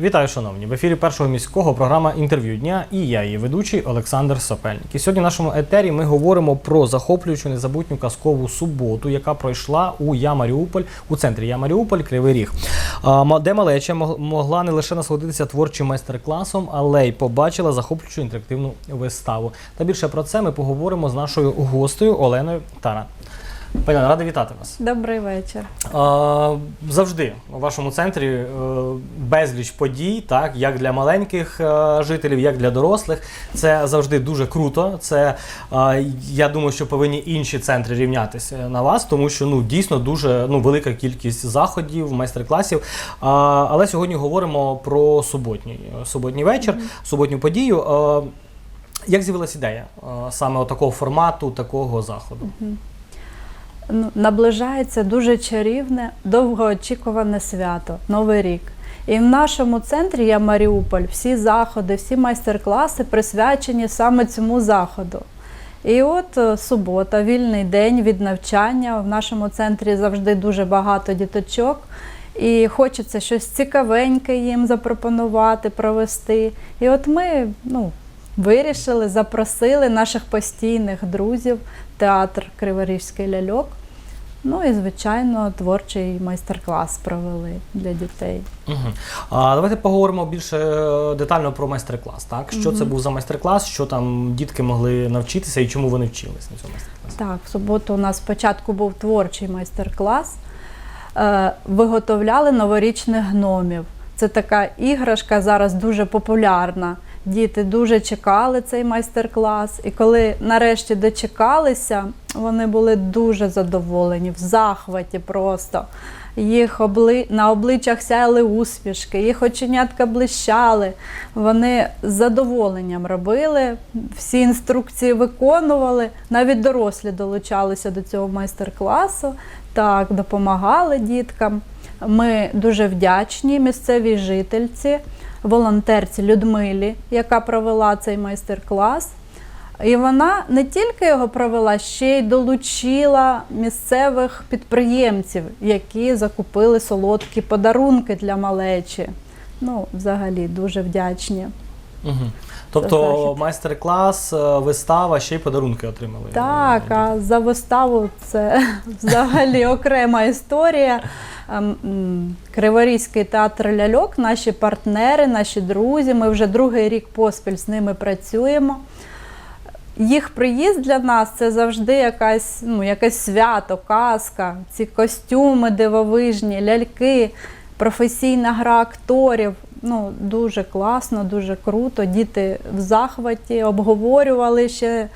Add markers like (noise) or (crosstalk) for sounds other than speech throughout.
Вітаю, шановні! В ефірі першого міського програма інтерв'ю дня і я, її ведучий Олександр Сапельник. І сьогодні в нашому етері ми говоримо про захоплюючу незабутню казкову суботу, яка пройшла у Я Маріуполь у центрі Я Маріуполь Кривий Ріг, де малеча могла не лише насолодитися творчим майстер-класом, але й побачила захоплюючу інтерактивну виставу. Та більше про це ми поговоримо з нашою гостею Оленою Тара. Пані радий вітати вас. Добрий вечір. А, Завжди у вашому центрі е, безліч подій, так як для маленьких е, жителів, як для дорослих. Це завжди дуже круто. Це е, я думаю, що повинні інші центри рівнятися на вас, тому що ну дійсно дуже ну велика кількість заходів, майстер-класів. Але сьогодні говоримо про суботній суботній вечір, суботню подію. Як з'явилася ідея саме такого формату, такого заходу? Ну, наближається дуже чарівне, довгоочікуване свято Новий рік. І в нашому центрі я Маріуполь, всі заходи, всі майстер-класи присвячені саме цьому заходу. І от е, субота, вільний день від навчання. В нашому центрі завжди дуже багато діточок. І хочеться щось цікавеньке їм запропонувати, провести. І от ми ну, вирішили, запросили наших постійних друзів, театр Криворізький ляльок. Ну і, звичайно, творчий майстер-клас провели для дітей. Угу. А давайте поговоримо більше е, детально про майстер-клас. Так, що це був за майстер-клас, що там дітки могли навчитися і чому вони вчились на цьому майстер-класі? Так, в суботу у нас спочатку був творчий майстер-клас. Е, Виготовляли новорічних гномів. Це така іграшка зараз дуже популярна. Діти дуже чекали цей майстер-клас. І коли нарешті дочекалися, вони були дуже задоволені, в захваті просто. Їх обли... на обличчях сяяли усмішки, їх оченятка блищали. Вони з задоволенням робили, всі інструкції виконували, навіть дорослі долучалися до цього майстер-класу, так, допомагали діткам. Ми дуже вдячні місцевій жительці, волонтерці Людмилі, яка провела цей майстер-клас. І вона не тільки його провела, ще й долучила місцевих підприємців, які закупили солодкі подарунки для малечі. Ну, взагалі, дуже вдячні. Угу. Тобто майстер-клас, е, вистава, ще й подарунки отримали. Так, а за виставу це (laughs) взагалі окрема історія. Ем, Криворізький театр ляльок, наші партнери, наші друзі. Ми вже другий рік поспіль з ними працюємо. Їх приїзд для нас це завжди якась, ну, якесь свято, казка, ці костюми дивовижні, ляльки, професійна гра акторів. Ну, дуже класно, дуже круто. Діти в захваті обговорювали ще,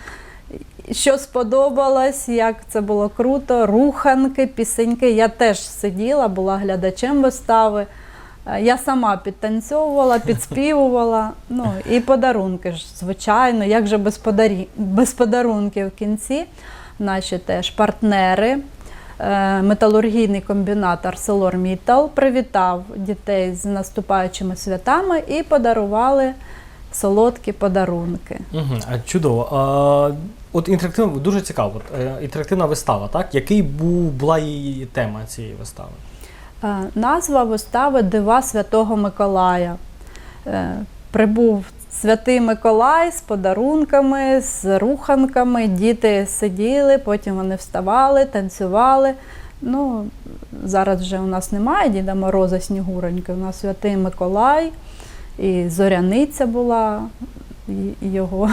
що сподобалось, як це було круто. Руханки, пісеньки. Я теж сиділа, була глядачем вистави. Е, Я сама підтанцьовувала, (laughs) підспівувала. Ну і подарунки ж, звичайно, як же без, подарі... без подарунків в кінці. Наші теж партнери. Е, Металургійний комбінат ArcelorMittal привітав дітей з наступаючими святами і подарували солодкі подарунки. Угу. А, чудово. А, от інтерактивна, дуже цікаво. От, е, інтерактивна вистава, так? Який був, була її тема цієї вистави? Е, Назва вистави Дива Святого Миколая. Е, Прибув Святий Миколай з подарунками, з руханками. Діти сиділи, потім вони вставали, танцювали. Ну, зараз вже у нас немає Діда Мороза Снігуроньки. У нас Святий Миколай і Зоряниця була, і його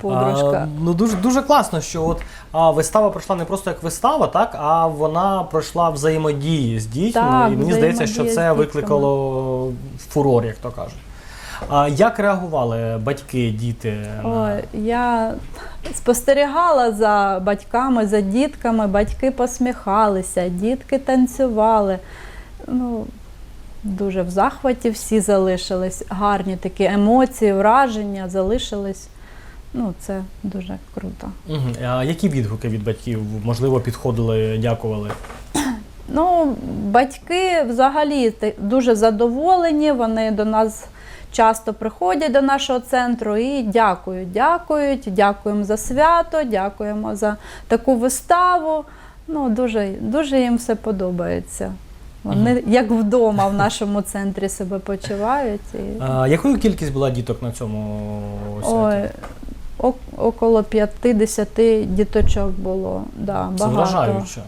подружка. А, ну дуже дуже класно, що от а, вистава пройшла не просто як вистава, так, а вона пройшла взаємодії з дітьми. Так, і мені здається, що це викликало фурор, як то кажуть. А як реагували батьки, діти? на- я спостерігала за батьками, за дітками. Батьки посміхалися, дітки танцювали. Ну, дуже в захваті всі залишились. Гарні такі емоції, враження залишились. Ну, це дуже круто. А які відгуки від батьків? Можливо, підходили, дякували? Ну, батьки взагалі дуже задоволені, вони до нас часто приходять до нашого центру і дякують, дякують, дякуємо за свято, дякуємо за таку виставу. Ну, дуже, дуже їм все подобається. Вони як вдома в нашому центрі себе почувають. І... А, якою кількість була діток на цьому святі? О- около 50 діточок було. Да, Це багато. вражаюче.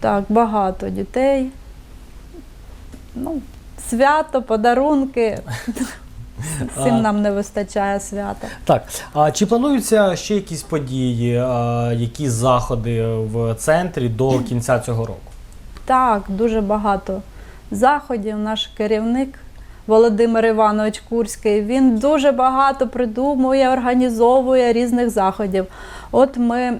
Так, багато дітей. Ну, свято, подарунки. (laughs) Всім нам не вистачає свята. Так, а чи плануються ще якісь події, а, якісь заходи в центрі до кінця цього року? Так, дуже багато заходів. Наш керівник Володимир Іванович Курський. Він дуже багато придумує, організовує різних заходів. От ми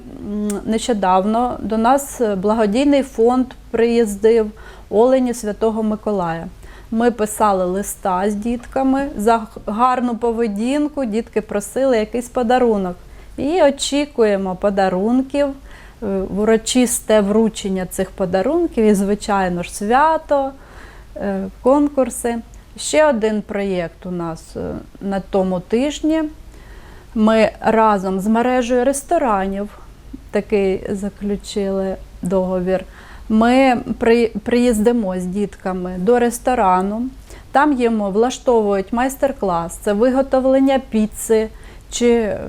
нещодавно до нас благодійний фонд приїздив Олені Святого Миколая. Ми писали листа з дітками за гарну поведінку. Дітки просили якийсь подарунок. І очікуємо подарунків, урочисте вручення цих подарунків і, звичайно ж, свято, е, конкурси. Ще один проєкт у нас е, на тому тижні. Ми разом з мережею ресторанів такий заключили договір. Ми приїздимо з дітками до ресторану. Там їм влаштовують майстер-клас, це виготовлення піци чи е,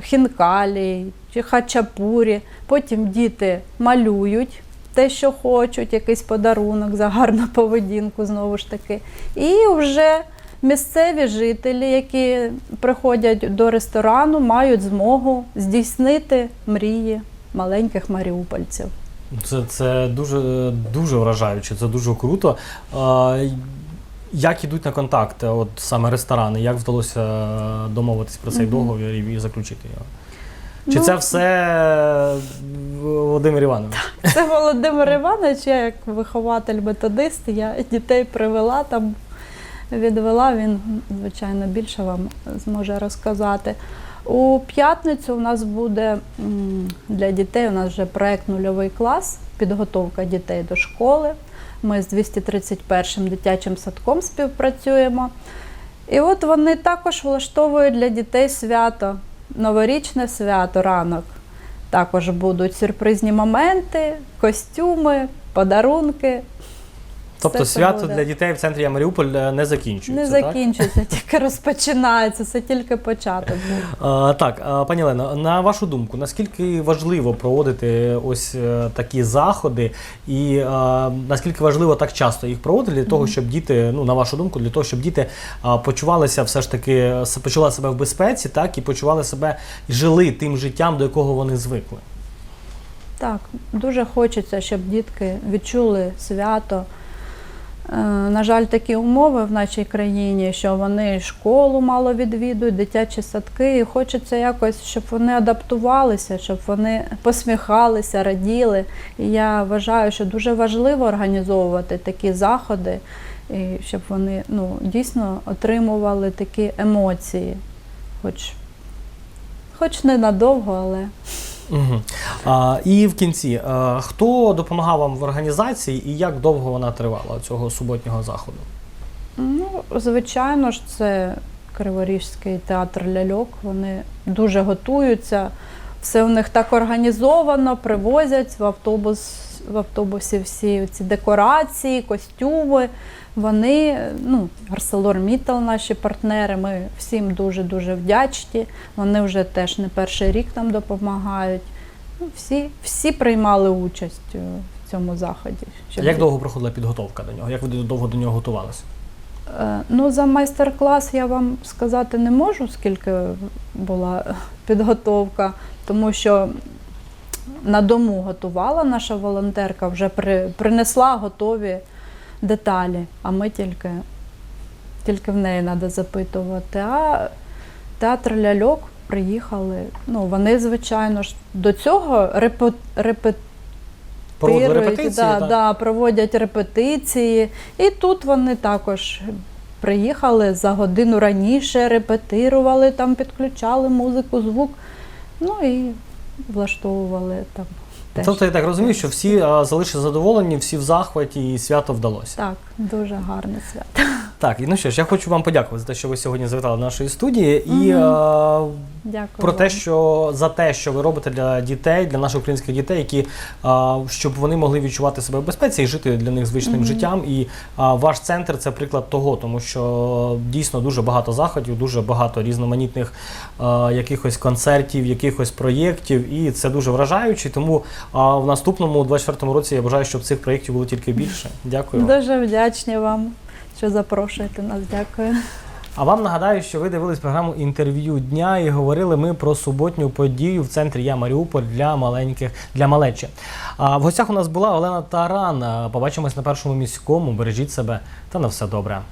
хінкалі, чи хачапурі. Потім діти малюють те, що хочуть, якийсь подарунок за гарну поведінку, знову ж таки. І вже місцеві жителі, які приходять до ресторану, мають змогу здійснити мрії маленьких маріупольців. Це, це дуже, дуже вражаюче, це дуже круто. Як ідуть на контакти, от саме ресторани? Як вдалося домовитись про цей договір і, і заключити його? Чи Ну, це все Володимир Іванович? Це Володимир Іванович, я як вихователь-методист, я дітей привела там, відвела, він, звичайно, більше вам зможе розказати. У п'ятницю у нас буде для дітей, у нас вже проєкт нульовий клас, підготовка дітей до школи. Ми з 231 дитячим садком співпрацюємо. І от вони також влаштовують для дітей свято, новорічне свято, ранок. Також будуть сюрпризні моменти, костюми, подарунки. Тобто Все свято буде. для дітей в центрі Маріуполь е, не закінчується. Не так? закінчується, тільки розпочинається, це тільки початок. А, так, пані Олено, на вашу думку, наскільки важливо проводити ось е, такі заходи, і а, наскільки важливо так часто їх проводити для того, щоб діти, ну на вашу думку, для того, щоб діти почувалися все ж таки, почували себе в безпеці, так і почували себе жили тим життям, до якого вони звикли. Так, дуже хочеться, щоб дітки відчули свято. Е, На жаль, такі умови в нашій країні, що вони школу мало відвідують, дитячі садки, і хочеться якось, щоб вони адаптувалися, щоб вони посміхалися, раділи. І я вважаю, що дуже важливо організовувати такі заходи, і щоб вони ну, дійсно отримували такі емоції, хоч, хоч ненадовго, але. Угу. А, і в кінці, а, хто допомагав вам в організації і як довго вона тривала цього суботнього заходу? Ну, звичайно ж, це Криворіжський театр ляльок. Вони дуже готуються. Все у них так організовано, привозять в автобус, в автобусі всі ці декорації, костюми. Вони, ну, ArcelorMittal, наші партнери, ми всім дуже-дуже вдячні. Вони вже теж не перший рік нам допомагають. Ну, всі, всі приймали участь е, в цьому заході. щоб Як довго проходила підготовка до нього? Як ви довго до нього готувалися? Е, Ну, за майстер-клас я вам сказати не можу, скільки була (laughs) підготовка, тому що на дому готувала наша волонтерка, вже при, принесла готові деталі, а ми тільки, тільки в неї треба запитувати. А театр ляльок приїхали. Ну, вони, звичайно ж, до цього репет, репет, Проводили репетиції? да, так? да, проводять репетиції. І тут вони також приїхали за годину раніше, репетирували, там підключали музику, звук. Ну і влаштовували там. Теж. Тобто я так розумію, що всі а, залишилися задоволені, всі в захваті і свято вдалося. Так, дуже гарне свято. Так, і ну що ж, я хочу вам подякувати за те, що ви сьогодні завітали до нашої студії. І Мгм. е, Дякую. про те, вам. що за те, що ви робите для дітей, для наших українських дітей, які а, щоб вони могли відчувати себе в безпеці і жити для них звичним Мгм. життям. І а, ваш центр це приклад того, тому що дійсно дуже багато заходів, дуже багато різноманітних а, якихось концертів, якихось проєктів, і це дуже вражаюче. Тому а, в наступному 24-му році я бажаю, щоб цих проєктів було тільки більше. Дякую. вам. Дуже вдячні вам, що запрошуєте нас. Дякую. А вам нагадаю, що ви дивились програму інтерв'ю дня і говорили ми про суботню подію в центрі Я Маріуполь для маленьких для малечі. А в гостях у нас була Олена Таран. Побачимось на першому міському. Бережіть себе та на все добре.